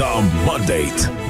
The Mandate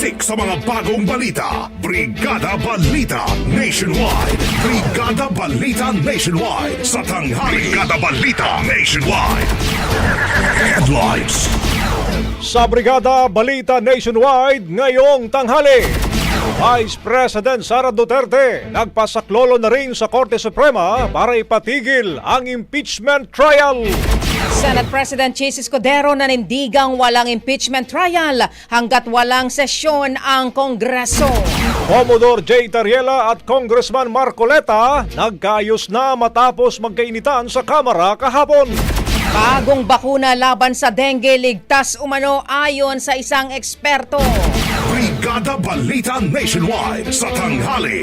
Siksik sa mga bagong balita. Brigada Balita Nationwide. Brigada Balita Nationwide sa tanghali. Brigada Balita Nationwide. Headlines. Sa Brigada Balita Nationwide ngayong tanghali. Vice President Sara Duterte nagpasaklolo na rin sa Korte Suprema para ipatigil ang impeachment trial. Senate President Chis Escudero nanindigang walang impeachment trial hanggat walang sesyon ang Kongreso. Commodore J. Tariela at Congressman Marcoleta nagkaayos na matapos magkainitan sa Kamara kahapon. Bagong bakuna laban sa dengue ligtas umano ayon sa isang eksperto. Brigada Balita Nationwide sa tanghali.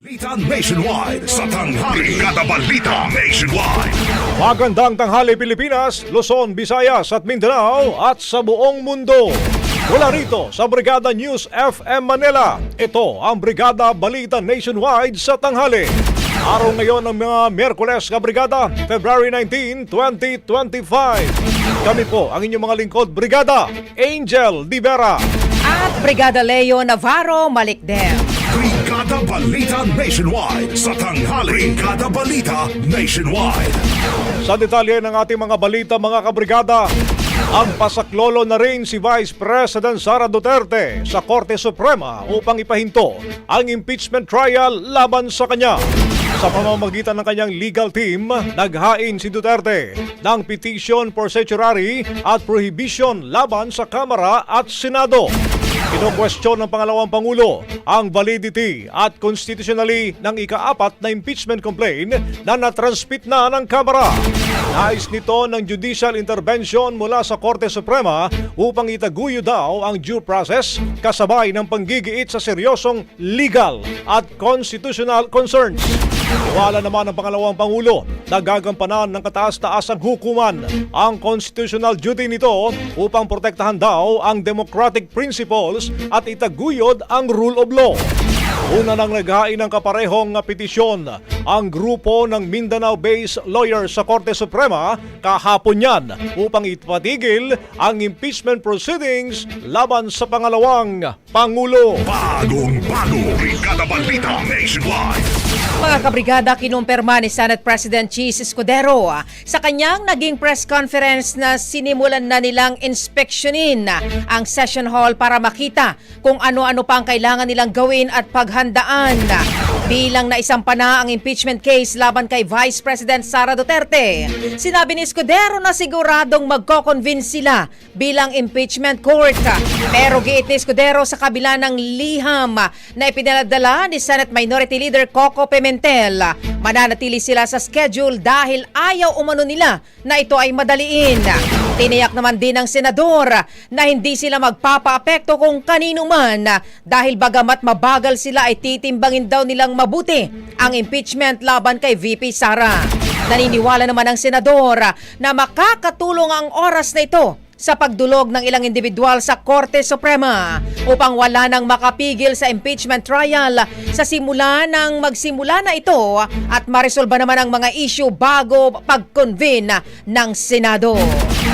Balita Nationwide sa tanghali. Brigada Balita Nationwide. Magandang tanghali Pilipinas, Luzon, Visayas at Mindanao at sa buong mundo. Mula rito sa Brigada News FM Manila, ito ang Brigada Balita Nationwide sa tanghali. Araw ngayon ng mga Merkules ka Brigada, February 19, 2025. Kami po ang inyong mga lingkod, Brigada Angel Di Vera. At Brigada Leo Navarro Malikdem. Brigada Balita Nationwide sa tanghali. Brigada Balita Nationwide. Sa detalye ng ating mga balita mga kabrigada, ang pasaklolo na rin si Vice President Sara Duterte sa Korte Suprema upang ipahinto ang impeachment trial laban sa kanya. Sa pamamagitan ng kanyang legal team, naghain si Duterte ng petition for certiorari at prohibition laban sa Kamara at Senado. Kino-question ng pangalawang Pangulo ang validity at constitutionally ng ikaapat na impeachment complaint na natransmit na ng Kamara. Nais nito ng judicial intervention mula sa Korte Suprema upang itaguyo daw ang due process kasabay ng panggigiit sa seryosong legal at constitutional concerns. Wala naman ang pangalawang Pangulo na gagampanan ng kataas-taasang hukuman ang constitutional duty nito upang protektahan daw ang democratic principles at itaguyod ang rule of law. Una nang naghain ng kaparehong petisyon ang grupo ng Mindanao-based lawyers sa Korte Suprema kahapon yan upang ipatigil ang impeachment proceedings laban sa pangalawang Pangulo. Bagong bago. Brigada Balita Nationwide. Mga kabrigada, kinumpirma ni Senate President Chis Escudero ah, sa kanyang naging press conference na sinimulan na nilang inspeksyonin ang session hall para makita kung ano-ano pa ang kailangan nilang gawin at paghandaan. Bilang na ang impeachment case laban kay Vice President Sara Duterte, sinabi ni Escudero na siguradong magko-convince sila bilang impeachment court. Pero giit ni Escudero sa kabila ng liham na ipinadala ni Senate Minority Leader Coco Pimentel, mananatili sila sa schedule dahil ayaw umano nila na ito ay madaliin. Tiniyak naman din ng senador na hindi sila magpapaapekto kung kanino man dahil bagamat mabagal sila ay titimbangin daw nilang mabuti ang impeachment laban kay VP Sara. Naniniwala naman ang senador na makakatulong ang oras na ito sa pagdulog ng ilang individual sa Korte Suprema upang wala nang makapigil sa impeachment trial sa simula ng magsimula na ito at maresolba naman ang mga issue bago pag-convene ng Senado.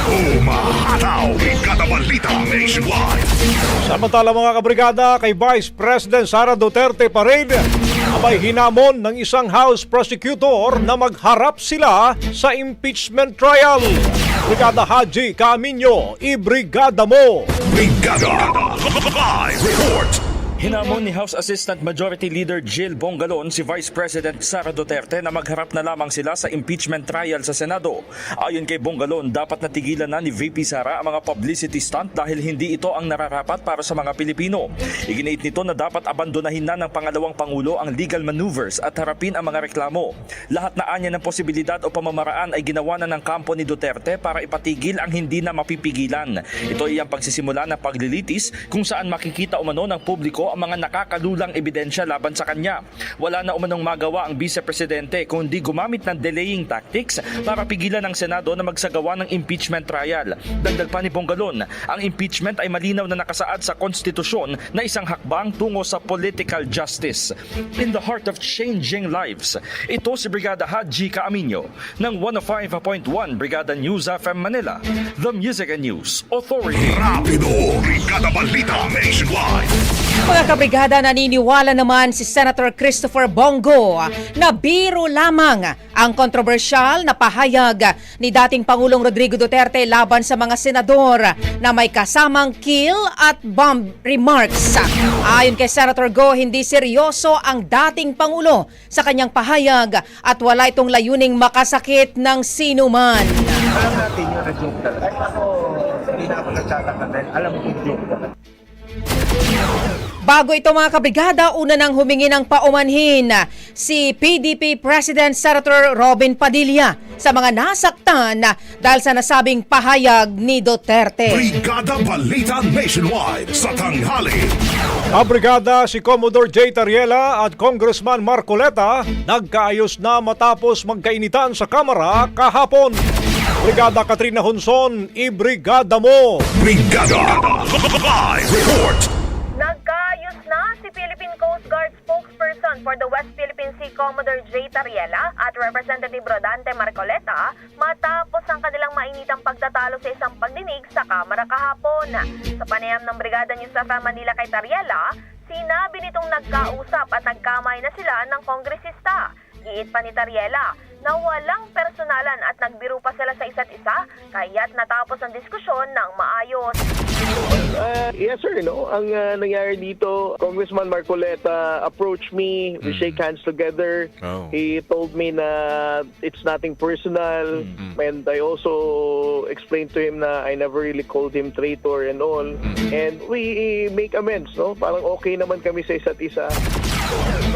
Umahataw. Balita Nationwide. Samantala mga kabrigada, kay Vice President Sara Duterte pa rin, abay hinamon ng isang House Prosecutor na magharap sila sa impeachment trial. Brigada Haji Camino, ibrigada mo! Brigada. Live report. Hinamon ni House Assistant Majority Leader Jill Bongalon si Vice President Sara Duterte na magharap na lamang sila sa impeachment trial sa Senado. Ayon kay Bongalon, dapat natigilan na ni VP Sara ang mga publicity stunt dahil hindi ito ang nararapat para sa mga Pilipino. Iginit nito na dapat abandonahin na ng pangalawang Pangulo ang legal maneuvers at harapin ang mga reklamo. Lahat na anya ng posibilidad o pamamaraan ay ginawa na ng kampo ni Duterte para ipatigil ang hindi na mapipigilan. Ito ay ang pagsisimula ng paglilitis kung saan makikita umano ng publiko ang mga nakakalulang ebidensya laban sa kanya. Wala na umanong magawa ang Vice Presidente kundi gumamit ng delaying tactics para pigilan ng Senado na magsagawa ng impeachment trial. Dagdag pa ni Bongalon, ang impeachment ay malinaw na nakasaad sa konstitusyon na isang hakbang tungo sa political justice. In the heart of changing lives, ito si Brigada Haji Kaaminyo ng 105.1 Brigada News FM Manila, The Music and News Authority. Rapido! Brigada Balita Nationwide! Mga kabrigada, naniniwala naman si Senator Christopher Bongo na biro lamang ang kontrobersyal na pahayag ni dating Pangulong Rodrigo Duterte laban sa mga senador na may kasamang kill at bomb remarks. Ayon kay Senator Go, hindi seryoso ang dating Pangulo sa kanyang pahayag at wala itong layuning makasakit ng sinuman. alam natin yung na-joke talaga. Kahit ako, hindi na ako nagtataka dahil alam ko joke talaga. Bago ito mga kabrigada, una nang humingi ng paumanhin si PDP President Senator Robin Padilla sa mga nasaktan dahil sa nasabing pahayag ni Duterte. Brigada Balita Nationwide sa tanghali. Kabrigada si Commodore J. Tariela at Congressman Marcoleta nagkaayos na matapos magkainitan sa Kamara kahapon. Brigada Katrina Hunson, ibrigada mo! Brigada! Live report! Spokesperson for the West Philippine Sea Commodore J. Tariela at Representative Rodante Marcoleta matapos ang kanilang mainitang pagtatalo sa isang pagdinig sa Kamara kahapon. Sa panayam ng Brigada News sa Manila kay Tariela, sinabi nitong nagkausap at nagkamay na sila ng kongresista. Giit pa ni Tariela na walang personalan at nagbiro pa sila sa isa't isa kaya't natapos ang diskusyon ng maayos. Uh, yes sir, no? ang uh, nangyari dito, Congressman Marcoleta approached me, we shake hands together. Oh. He told me na it's nothing personal and I also explained to him na I never really called him traitor and all. And we make amends, no? Parang okay naman kami sa isa't isa.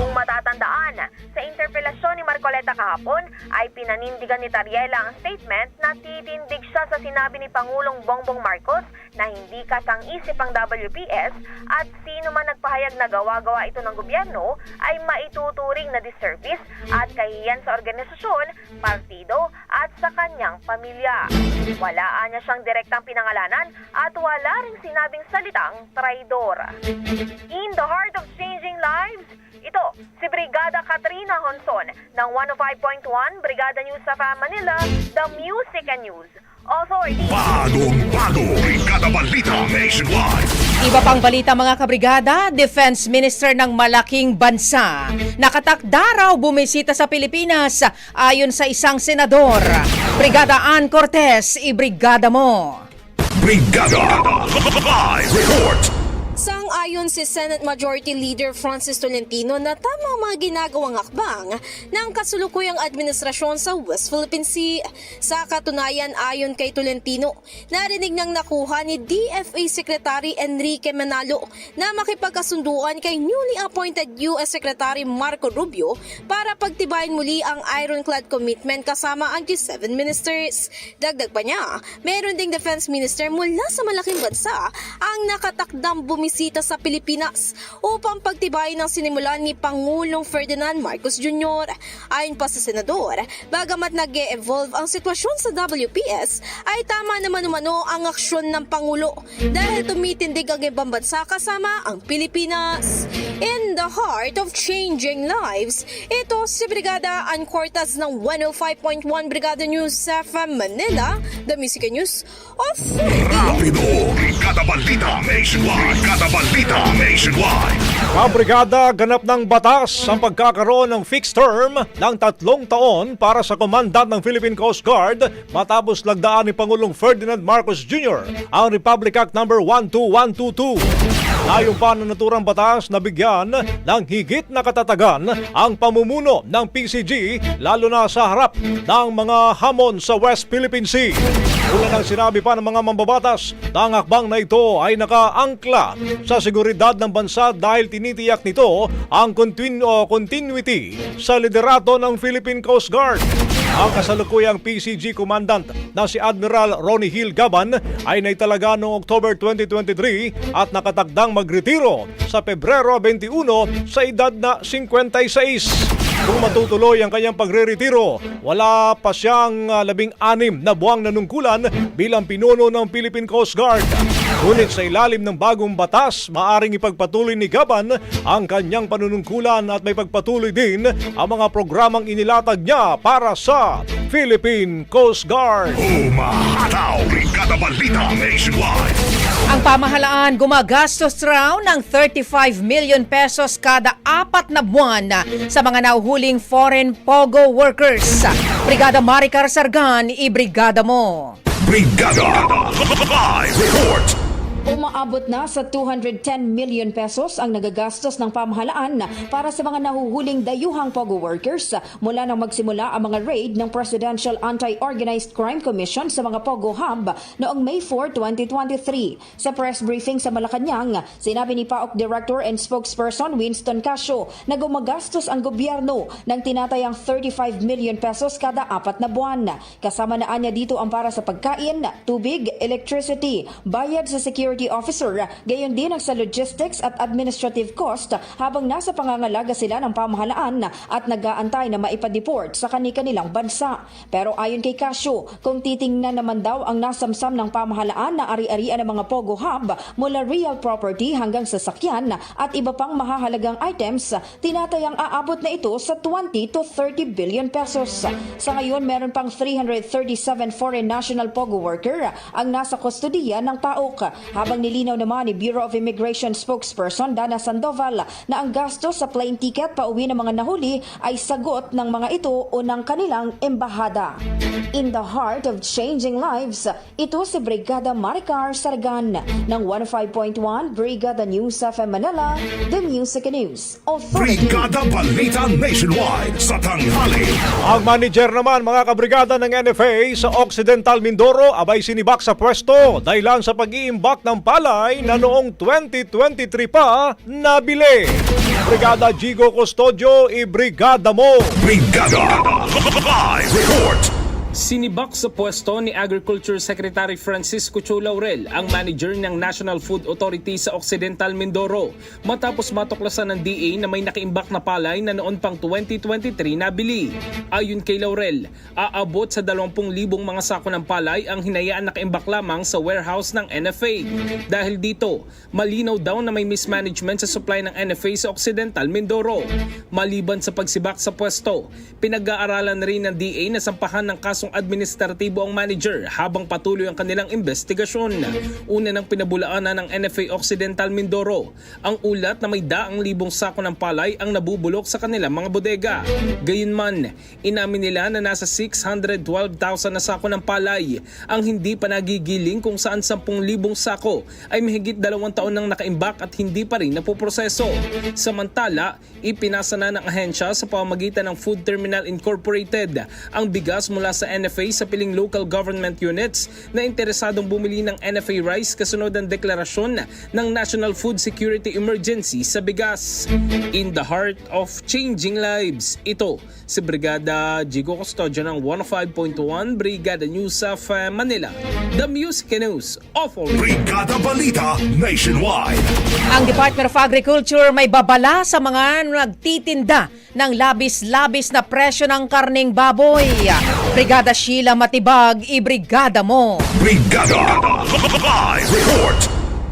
Kung matatandaan, sa interpelasyon ni Marcoleta kahapon ay pinanindigan ni Tariela ang statement na titindig siya sa sinabi ni Pangulong Bongbong Marcos na hindi kasang-isip ang WPS at sino man nagpahayag na gawa-gawa ito ng gobyerno ay maituturing na disservice at kahiyan sa organisasyon, partido at sa kanyang pamilya. Walaan niya siyang direktang pinangalanan at wala ring sinabing salitang traidor. In the heart of changing lives, ito, si Brigada Katrina Honson ng 105.1 Brigada News sa Manila, The Music and News Authority. Bagong bago! Brigada Balita Nationwide! Iba pang balita mga kabrigada, Defense Minister ng malaking bansa. Nakatakda raw bumisita sa Pilipinas ayon sa isang senador. Brigada Ann Cortez, ibrigada mo. Brigada! Live report! Sang-ayon si Senate Majority Leader Francis Tolentino na tama ang mga ginagawang hakbang ng kasulukuyang administrasyon sa West Philippine Sea. Sa katunayan ayon kay Tolentino, narinig nang nakuha ni DFA Secretary Enrique Manalo na makipagkasunduan kay newly appointed U.S. Secretary Marco Rubio para pagtibayin muli ang ironclad commitment kasama ang G7 ministers. Dagdag pa niya, meron ding defense minister mula sa malaking bansa ang nakatakdang bumisita sa Pilipinas upang pagtibayin ang sinimulan ni Pangulong Ferdinand Marcos Jr. Ayon pa sa senador, bagamat nag evolve ang sitwasyon sa WPS, ay tama naman umano ang aksyon ng Pangulo dahil tumitindig ang ibang bansa kasama ang Pilipinas. In the heart of changing lives, ito si Brigada Ann ng 105.1 Brigada News sa Manila, The Music News Authority. Rapido! Brigada Balita Nationwide! Brigada Balita Nationwide! Kabrigada, ganap ng batas ang pagkakaroon ng fixed term ng tatlong taon para sa komandant ng Philippine Coast Guard matapos lagdaan ni Pangulong Ferdinand Marcos Jr. ang Republic Act No. 12122. Ayon pa na naturang batas na bigyan ng higit na katatagan ang pamumuno ng PCG lalo na sa harap ng mga hamon sa West Philippine Sea. Una nang sinabi pa ng mga mambabatas na ang hakbang na ito ay nakaangkla sa seguridad ng bansa dahil tinitiyak nito ang continu- continuity sa liderato ng Philippine Coast Guard. Ang kasalukuyang PCG Commandant na si Admiral Ronnie Hill Gaban ay naitalaga noong October 2023 at nakatagdang magretiro sa Pebrero 21 sa edad na 56. Kung matutuloy ang kanyang pagre-retiro, wala pa siyang ah, labing-anim na buwang nanungkulan bilang pinuno ng Philippine Coast Guard. Ngunit sa ilalim ng bagong batas, maaring ipagpatuloy ni Gaban ang kanyang panunungkulan at may pagpatuloy din ang mga programang inilatag niya para sa Philippine Coast Guard. Umahataw! Brigada Balita Nationwide! Ang pamahalaan gumagastos raw ng 35 million pesos kada apat na buwan sa mga nauhuling foreign pogo workers. Brigada Maricar Sargan, ibrigada mo. Brigada! Live report! Umaabot na sa 210 million pesos ang nagagastos ng pamahalaan para sa mga nahuhuling dayuhang POGO workers mula nang magsimula ang mga raid ng Presidential Anti-Organized Crime Commission sa mga POGO hub noong May 4, 2023. Sa press briefing sa Malacanang, sinabi ni PAOK Director and Spokesperson Winston Casio na gumagastos ang gobyerno ng tinatayang 35 million pesos kada apat na buwan. Kasama na anya dito ang para sa pagkain, tubig, electricity, bayad sa security officer, gayon din ang sa logistics at administrative cost habang nasa pangangalaga sila ng pamahalaan at nag-aantay na maipadeport sa kani-kanilang bansa. Pero ayon kay Casio, kung titingnan naman daw ang nasamsam ng pamahalaan na ari-arian ng mga Pogo Hub mula real property hanggang sasakyan at iba pang mahahalagang items, tinatayang aabot na ito sa 20 to 30 billion pesos. Sa ngayon, meron pang 337 foreign national Pogo worker ang nasa kustodiya ng PAOK habang nilinaw naman ni Bureau of Immigration spokesperson Dana Sandoval na ang gastos sa plane ticket pauwi ng mga nahuli ay sagot ng mga ito o ng kanilang embahada. In the heart of changing lives, ito si Brigada Maricar Sargan ng 105.1 Brigada News FM Manila, The Music and News Authority. Brigada Balita Nationwide sa tanghali. Ang manager naman mga kabrigada ng NFA sa Occidental Mindoro abay sinibak sa pwesto dahilan sa pag-iimbak ng palay na noong 2023 pa nabili. Brigada Gigo Custodio, i-brigada mo! Brigada! Live report! Sinibak sa pwesto ni Agriculture Secretary Francisco Chu Laurel ang manager ng National Food Authority sa Occidental Mindoro matapos matuklasan ng DA na may nakaimbak na palay na noon pang 2023 nabili. Ayon kay Laurel, aabot sa 20,000 mga sako ng palay ang hinayaan nakaimbak lamang sa warehouse ng NFA. Dahil dito, malinaw daw na may mismanagement sa supply ng NFA sa Occidental Mindoro. Maliban sa pagsibak sa pwesto, pinag-aaralan rin ng DA na sampahan ng kasong administratibo ang manager habang patuloy ang kanilang investigasyon. Una ng pinabulaanan ng NFA Occidental Mindoro, ang ulat na may daang libong sako ng palay ang nabubulok sa kanilang mga bodega. Gayunman, inamin nila na nasa 612,000 na sako ng palay ang hindi pa nagigiling kung saan 10,000 sako ay mahigit dalawang taon nang nakaimbak at hindi pa rin napoproseso. Samantala, ipinasa na ng ahensya sa pamamagitan ng Food Terminal Incorporated ang bigas mula sa NFA sa piling local government units na interesadong bumili ng NFA rice kasunod ng deklarasyon ng National Food Security Emergency sa bigas. In the heart of changing lives, ito si Brigada Jigo Custodio ng 105.1 Brigada News of Manila. The Music News of all Brigada Balita Nationwide. Ang Department of Agriculture may babala sa mga nagtitinda ng labis-labis na presyo ng karning baboy. Brigada Sheila Matibag, ibrigada mo. Brigada! Live report!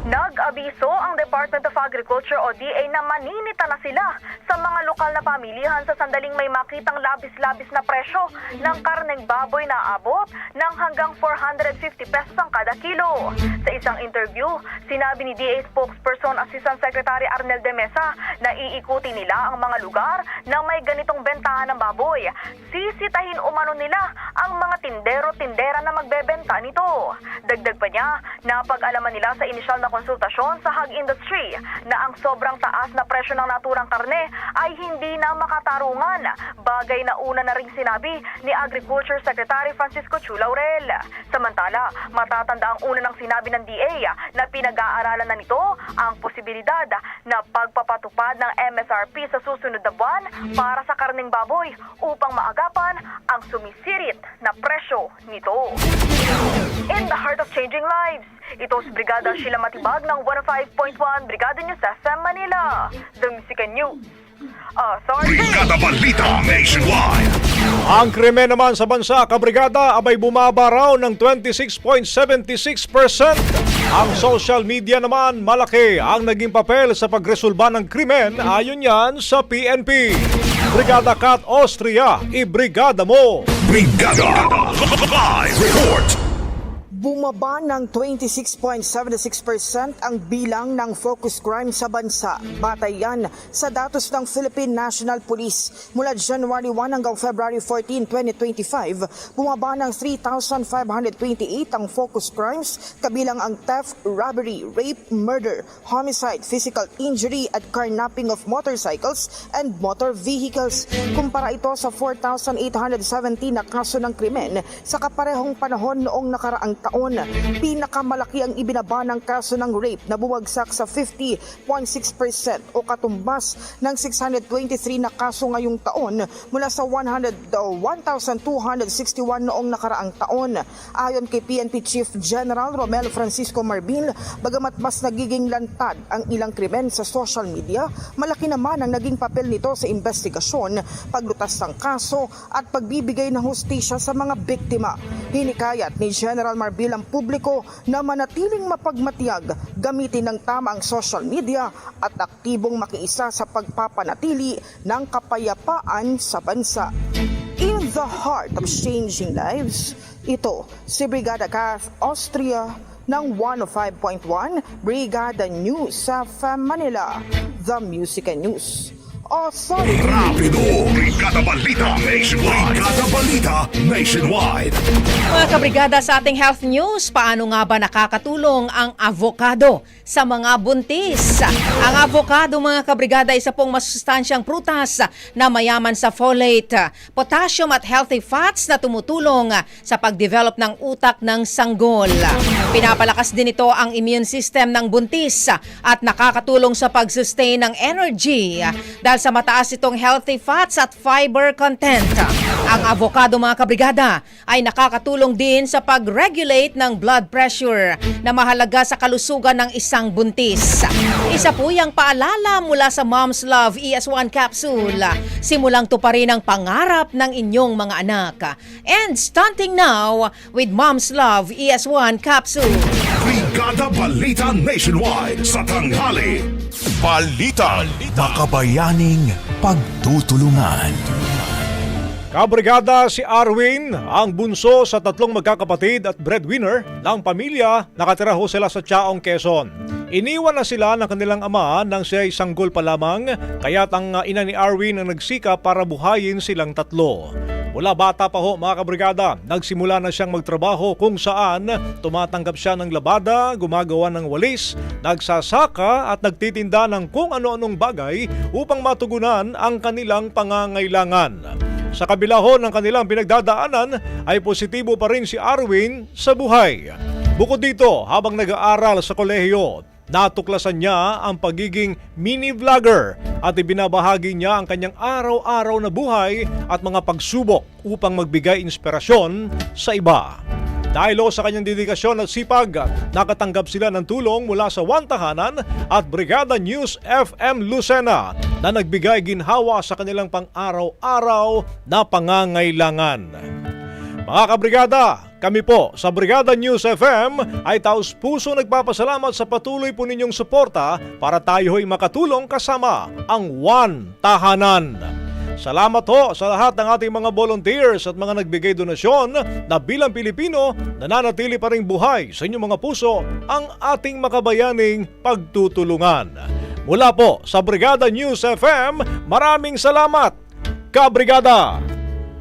Nag-abiso Department of Agriculture o DA na maninita na sila sa mga lokal na pamilihan sa sandaling may makitang labis-labis na presyo ng karneng baboy na abot ng hanggang 450 pesos ang kada kilo. Sa isang interview, sinabi ni DA spokesperson Assistant Secretary Arnel de Mesa na iikuti nila ang mga lugar na may ganitong bentahan ng baboy. Sisitahin umano nila ang mga tindero-tindera na magbebenta nito. Dagdag pa niya, napag-alaman nila sa inisyal na konsultasyon sa hog industry na ang sobrang taas na presyo ng naturang karne ay hindi na makatarungan. Bagay na una na ring sinabi ni Agriculture Secretary Francisco Chu Laurel. Samantala, matatanda ang una ng sinabi ng DA na pinag-aaralan na nito ang posibilidad na pagpapatupad ng MSRP sa susunod na buwan para sa karning baboy upang maagapan ang sumisirit na presyo nito. In the heart of changing lives, ito si Brigada Sheila Matibag ng 105.1 Brigada News FM Manila. The Music and News. Authority! Balita Nationwide. Ang krimen naman sa bansa, kabrigada, abay bumaba raw ng 26.76%. Ang social media naman, malaki ang naging papel sa pagresolba ng krimen ayon yan sa PNP. Brigada Kat Austria, ibrigada mo! Brigada. Live report. Bumaba ng 26.76% ang bilang ng focus crime sa bansa. Batay yan sa datos ng Philippine National Police. Mula January 1 hanggang February 14, 2025, bumaba ng 3,528 ang focus crimes, kabilang ang theft, robbery, rape, murder, homicide, physical injury at carnapping of motorcycles and motor vehicles. Kumpara ito sa 4,817 na kaso ng krimen sa kaparehong panahon noong nakaraang taon. Pinakamalaki ang ibinaba ng kaso ng rape na bumagsak sa 50.6% o katumbas ng 623 na kaso ngayong taon mula sa 100, uh, 1,261 noong nakaraang taon. Ayon kay PNP Chief General Romel Francisco Marbil, bagamat mas nagiging lantad ang ilang krimen sa social media, malaki naman ang naging papel nito sa investigasyon, paglutas ng kaso at pagbibigay ng hustisya sa mga biktima. Hinikayat ni General Marbil ang publiko na manatiling mapagmatiyag, gamitin ng tama ang social media at aktibong makiisa sa pagpapanatili ng kapayapaan sa bansa. In the heart of changing lives, ito si Brigada Kath Austria ng 105.1 Brigada News sa Manila, The Music and News. Authority. Rapido. Brigada Balita Nationwide. Brigada Balita Nationwide. Mga kabrigada sa ating health news, paano nga ba nakakatulong ang avocado sa mga buntis? Ang avocado mga kabrigada isa pong masustansyang prutas na mayaman sa folate, potassium at healthy fats na tumutulong sa pagdevelop ng utak ng sanggol. Pinapalakas din ito ang immune system ng buntis at nakakatulong sa pag-sustain ng energy dahil sa mataas itong healthy fats at fiber content. Ang avocado mga kabrigada ay nakakatulong din sa pag-regulate ng blood pressure na mahalaga sa kalusugan ng isang buntis. Isa po yung paalala mula sa Mom's Love ES1 capsule. Simulang tuparin ang pangarap ng inyong mga anak. And stunting now with Mom's Love ES1 capsule. Brigada Balita Nationwide sa tanghali. Balita. Makabayaning pagtutulungan. Kabrigada si Arwin, ang bunso sa tatlong magkakapatid at breadwinner ng pamilya, nakatira ho sila sa Chaong, Quezon. Iniwan na sila ng kanilang ama nang siya ay sanggol pa lamang, kaya't ang ina ni Arwin ang nagsika para buhayin silang tatlo. Mula bata pa ho mga kabrigada, nagsimula na siyang magtrabaho kung saan tumatanggap siya ng labada, gumagawa ng walis, nagsasaka at nagtitinda ng kung ano-anong bagay upang matugunan ang kanilang pangangailangan. Sa kabila ho ng kanilang pinagdadaanan ay positibo pa rin si Arwin sa buhay. Bukod dito, habang nag-aaral sa kolehiyo, natuklasan niya ang pagiging mini vlogger at ibinabahagi niya ang kanyang araw-araw na buhay at mga pagsubok upang magbigay inspirasyon sa iba. Dahil ho sa kanyang dedikasyon at sipag, nakatanggap sila ng tulong mula sa One Tahanan at Brigada News FM Lucena na nagbigay ginhawa sa kanilang pang-araw-araw na pangangailangan. Mga kabrigada, kami po sa Brigada News FM ay taos puso nagpapasalamat sa patuloy po ninyong suporta para tayo ay makatulong kasama ang One Tahanan. Salamat ho sa lahat ng ating mga volunteers at mga nagbigay donasyon na bilang Pilipino nananatili pa rin buhay sa inyong mga puso ang ating makabayaning pagtutulungan. Mula po sa Brigada News FM, maraming salamat, Kabrigada!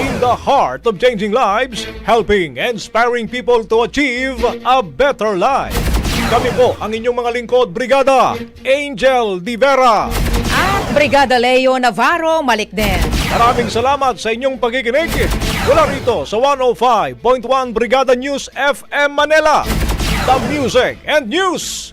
In the heart of changing lives, helping and inspiring people to achieve a better life. Kami po ang inyong mga lingkod, Brigada Angel Di Vera. At Brigada Leo Navarro Malikden. Maraming salamat sa inyong pagkikinig. Mula rito sa 105.1 Brigada News FM Manila. The Music and News